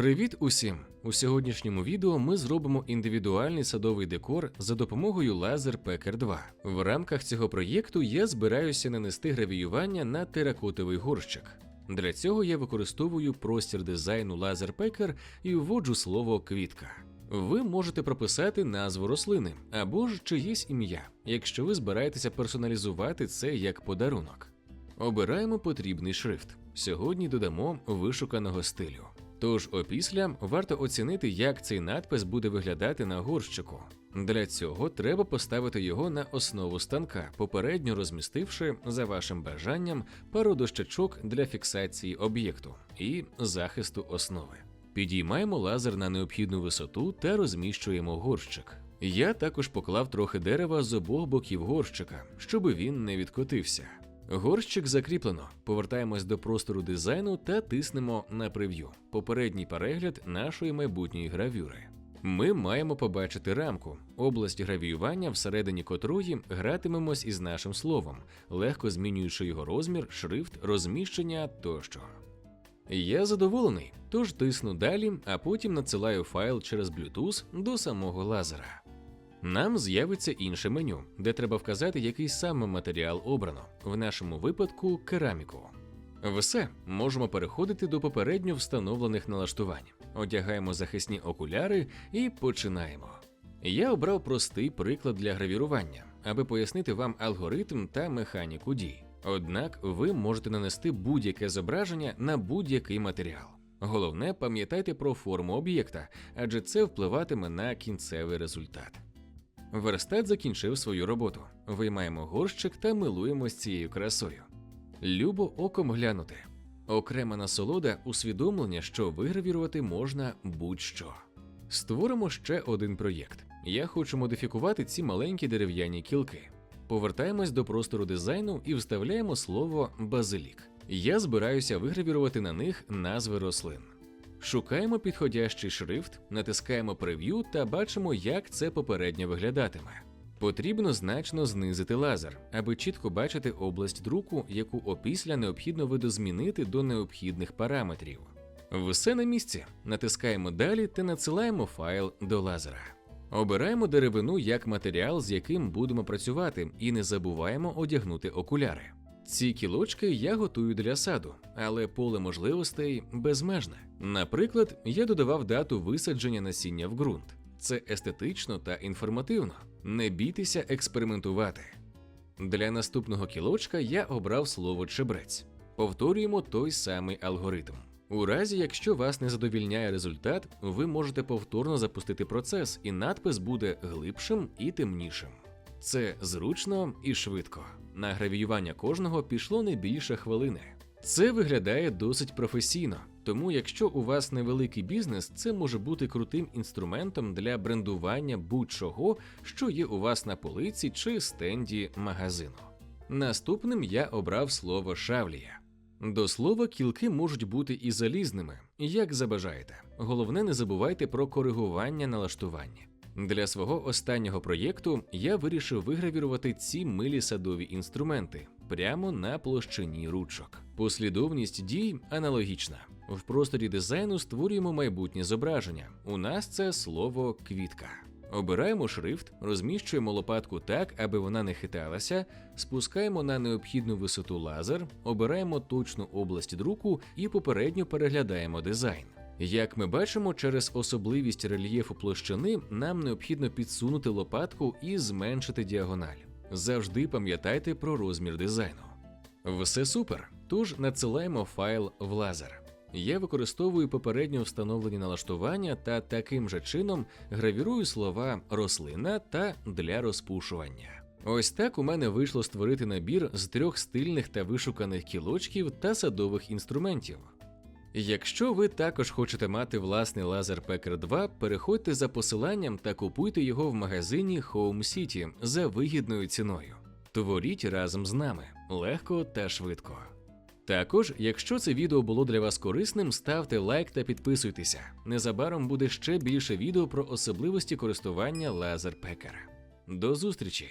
Привіт усім! У сьогоднішньому відео ми зробимо індивідуальний садовий декор за допомогою Laser Packer 2. В рамках цього проєкту я збираюся нанести гравіювання на теракотовий горщик. Для цього я використовую простір дизайну Laser Packer і вводжу слово квітка. Ви можете прописати назву рослини або ж чиєсь ім'я, якщо ви збираєтеся персоналізувати це як подарунок. Обираємо потрібний шрифт. Сьогодні додамо вишуканого стилю. Тож опісля варто оцінити, як цей надпис буде виглядати на горщику. Для цього треба поставити його на основу станка, попередньо розмістивши за вашим бажанням пару дощечок для фіксації об'єкту і захисту основи. Підіймаємо лазер на необхідну висоту та розміщуємо горщик. Я також поклав трохи дерева з обох боків горщика, щоб він не відкотився. Горщик закріплено. Повертаємось до простору дизайну та тиснемо на прев'ю. Попередній перегляд нашої майбутньої гравюри. Ми маємо побачити рамку, область гравіювання, всередині котрої гратимемось із нашим словом, легко змінюючи його розмір, шрифт, розміщення тощо. Я задоволений, тож тисну далі, а потім надсилаю файл через Bluetooth до самого лазера. Нам з'явиться інше меню, де треба вказати, який саме матеріал обрано, в нашому випадку кераміку. Все, можемо переходити до попередньо встановлених налаштувань. Одягаємо захисні окуляри і починаємо. Я обрав простий приклад для гравірування, аби пояснити вам алгоритм та механіку дій. Однак ви можете нанести будь-яке зображення на будь-який матеріал. Головне, пам'ятайте про форму об'єкта, адже це впливатиме на кінцевий результат. Верстат закінчив свою роботу. Виймаємо горщик та милуємось цією красою. Любо оком глянути. Окрема насолода усвідомлення, що вигравірувати можна будь-що. Створимо ще один проєкт. Я хочу модифікувати ці маленькі дерев'яні кілки. Повертаємось до простору дизайну і вставляємо слово базилік. Я збираюся вигравірувати на них назви рослин. Шукаємо підходящий шрифт, натискаємо прев'ю та бачимо, як це попередньо виглядатиме. Потрібно значно знизити лазер, аби чітко бачити область друку, яку опісля необхідно видозмінити до необхідних параметрів. Все на місці. Натискаємо далі та надсилаємо файл до лазера. Обираємо деревину як матеріал, з яким будемо працювати, і не забуваємо одягнути окуляри. Ці кілочки я готую для саду, але поле можливостей безмежне. Наприклад, я додавав дату висадження насіння в ґрунт. Це естетично та інформативно. Не бійтеся експериментувати. Для наступного кілочка я обрав слово чебрець. Повторюємо той самий алгоритм. У разі, якщо вас не задовільняє результат, ви можете повторно запустити процес, і надпис буде глибшим і темнішим. Це зручно і швидко. На гравіювання кожного пішло не більше хвилини. Це виглядає досить професійно, тому якщо у вас невеликий бізнес, це може бути крутим інструментом для брендування будь-чого, що є у вас на полиці чи стенді магазину. Наступним я обрав слово шавлія. До слова, кілки можуть бути і залізними, як забажаєте. Головне, не забувайте про коригування налаштування. Для свого останнього проєкту я вирішив вигравірувати ці милі садові інструменти прямо на площині ручок. Послідовність дій аналогічна. В просторі дизайну створюємо майбутнє зображення. У нас це слово квітка. Обираємо шрифт, розміщуємо лопатку так, аби вона не хиталася, спускаємо на необхідну висоту лазер, обираємо точну область друку і попередньо переглядаємо дизайн. Як ми бачимо, через особливість рельєфу площини нам необхідно підсунути лопатку і зменшити діагональ. Завжди пам'ятайте про розмір дизайну. Все супер. Тож надсилаємо файл в лазер. Я використовую попередньо встановлені налаштування та таким же чином гравірую слова рослина та для розпушування. Ось так у мене вийшло створити набір з трьох стильних та вишуканих кілочків та садових інструментів. Якщо ви також хочете мати власний лазер Packer 2, переходьте за посиланням та купуйте його в магазині Home City за вигідною ціною. Творіть разом з нами легко та швидко. Також, якщо це відео було для вас корисним, ставте лайк та підписуйтеся. Незабаром буде ще більше відео про особливості користування лазер Packer. До зустрічі!